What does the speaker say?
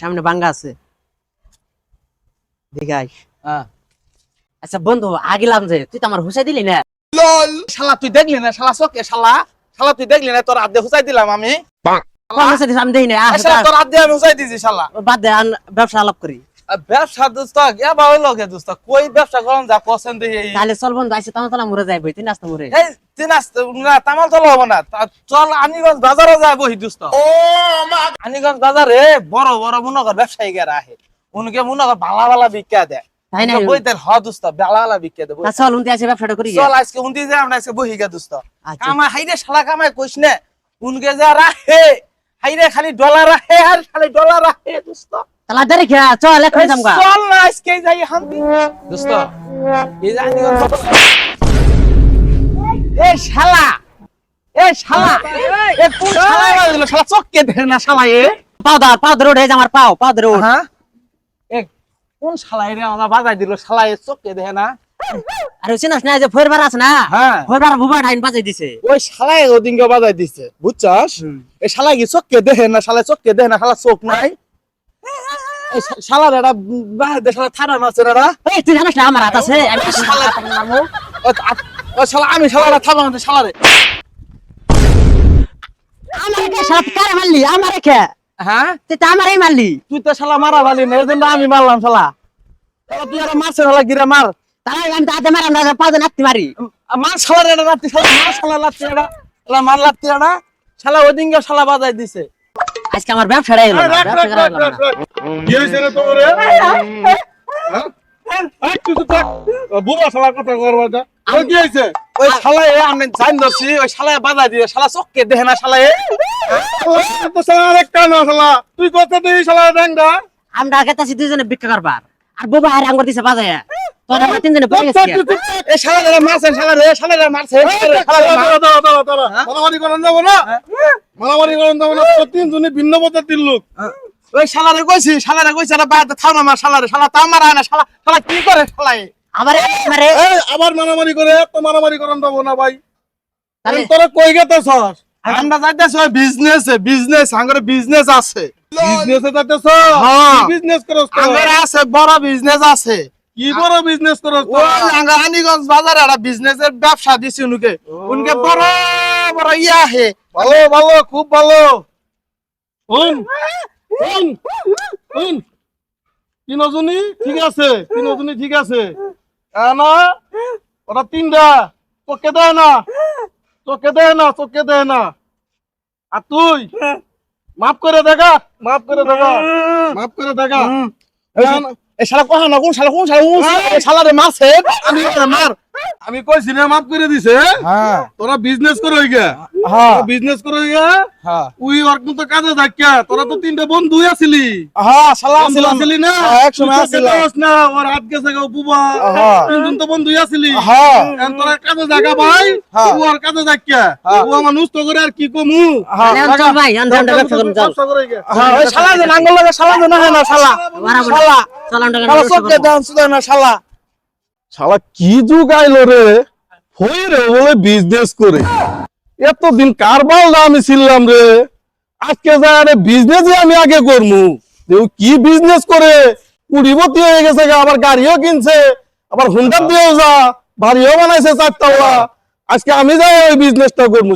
সামনে বাঙ্গা আছে। দেখাইস আচ্ছা বন্ধু আগিলাম যে তুই তো আমার হুসাই দিলি না? শালা তুই দেখলি না? শালা চোখে শালা। শালা তুই দেখলি না? তোর আদে হুসাই দিলাম আমি। না। শালা তোর আদে আমি হুসাই দিছি শালা। বাদ দে ব্যবসা আলাপ করি। ব্যবসা দোস্ত এ বাবা লগে দোস্ত। কই ব্যবসা করন যা পছন্দ এই তাহলে চল বন্ধু আইসে তোমার তোলা মরে যাইবই তুই নাস্তা মরে তামাল তো লব না। চল আনিগঞ্জ বাজারে যায় বহি দোস্ত। আনিগঞ্জ বাজারে বড় বড় মনে কর ব্যবসায়ী গেরা আহে। উনকে মনে কর ভালা ভালা বিক্কা দেয় তেল চল চল আচ্ছা। খালি ডলার রাখে আর খালি ডলার রাখে দোস্ত। তাহলে দেরি খেয়া চল এখন চল না আজকে যাই হান্তি দোস্ত এ শালা! এ শালা! এ কোন শালা শালা চক্কে ধরে না শালা এ। পাও দাও পাও ধরে উঠে আমার পাও পাও ধরে হ্যাঁ? এ কোন শালা আমার বাজাই দিল? শালা এ চক্কে দেখে না। আর চিনাস না যে ফেরবার আছে না? হ্যাঁ। ফেরবার বুবা ঠাইন বাজাই দিছে। ওই শালা ওদিনকে বাজাই দিছে বুঝছস? এই শালা কি চক্কে দেখে না? শালা চক্কে দেখে না শালা চোখ নাই? এই শা- শালার এটা বাহির দেশ শালা থানা মাছ এটা এই তুই জানিস না আমার হাত আছে? আমি শালা ও শালা আমি শালাটা থানা মাছ শালারে আমার কে সাথ কারে মারলি আমার কে হ্যাঁ তুই তো আমারই মারলি তুই তো শালা মারা বালি না এর জন্য আমি মারলাম শালা শালা তুই আর মারছে শালা গিরা মার তাহলে আমি তো মারাম না পাও দিয়ে মারি মার শালার এটা লাত্তি শালা মার শালা লাত্তি এটা শালা মার লাত্তি এটা শালা ওদিনকে শালা বাজাই দিছে আজকে আমার ব্যবসা কি রে তোর হ্যাঁ? তুই তো থাক। বুড়া কথা করবা কি হয়েছে? ওই শালা আমি জান ওই শালা বাজাই দিয়ে শালা চক্কে দেখে না তো শালা শালা। তুই কথা দিই শালা ড্যাংডা। আমরা গেতাছি দুজনে বিক্রি করবার আর বুবা আর আঙ্গুর দিছে বাজায় তোর আমরা তিনজনে গেছি এই শালা রে মারছে শালা রে শালা রে মারছে। মারামারি করান যাব না? মারামারি করান যাব না। তোর ভিন্ন পদ্ধতির লোক। ওই শালা রে কইছি শালা রে কইছি না বাদ থাও না মার শালা রে শালা তা মারা না শালা শালা কি করে শালা এ? আমার আমারে এই, আবার মারামারি করে তো মারামারি করান যাব না ভাই। তাহলে তোরা কই গেতেছস? আমরা যাইতেছি ওই বিজনেস বিজনেস আঙ্গরে বিজনেস আছে। বিজনেসে যাইতেছ? হ্যাঁ। বিজনেস করছ আঙ্গরে আছে বড় বিজনেস আছে। কি বড় বিজনেস করছ ওই তোরা? আঙ্গার রানীগঞ্জ বাজারে একটা বিজনেসের ব্যবসা দিছি উনকে। উনকে বড় বড় ইয়া হে। ভালো ভালো খুব ভালো। শুন শুন শুন। তিনজনই ঠিক আছে তিনজনই ঠিক আছে। না? ওরা তিনটা। তোকে দেয় না। তোকে দেয় না তোকে দেয় না। আর তুই? মাফ করে দেখা মাফ করে দেখা মাফ করে দেখা। এই শালা কোহা না কোন শালা কোন শালা শালা? শালা রে মারছে। আমি মার। আমি কইছি না মাফ করে দিছে হ্যাঁ? তোরা বিজনেস করো গিয়া হ্যাঁ। বিজনেস করো গিয়া হ্যাঁ। উই ওর কিন্তু কাজে থাকিয়া তোরা তো তিনটা বন্ধু আছিলি। হ্যাঁ শালা আছিলি না? হ্যাঁ, তো আছিলাম। জানোস না ওর হাত গেছে গো বুবা হ্যাঁ। তিনজন তো বন্ধু আছিলি। হ্যাঁ। এখন তোরা কাজে জায়গা ভাই। হ্যাঁ। ও আর কাজে হ্যাঁ। ও আমার নুস্ত করে আর কি কমু? হ্যাঁ। চল ভাই গিয়া। হ্যাঁ ওই শালা যে নাঙ্গল লাগে শালা যে না হয় না শালা। শালা শালা দান শালা শালা, কি যুগ আইলো রে? হয়ে বলে বিজনেস করে। এতদিন কারবাল না আমি ছিলাম রে? আজকে যায় আরে বিজনেস আমি আগে করমু। দেউ কি বিজনেস করে? কুড়িবতি হয়ে গেছে আবার গাড়িও কিনছে, আবার হুন্ডা দিয়েও যা, বাড়িও বানাইছে চারতলা। আজকে আমি যাই ওই বিজনেসটা করমু।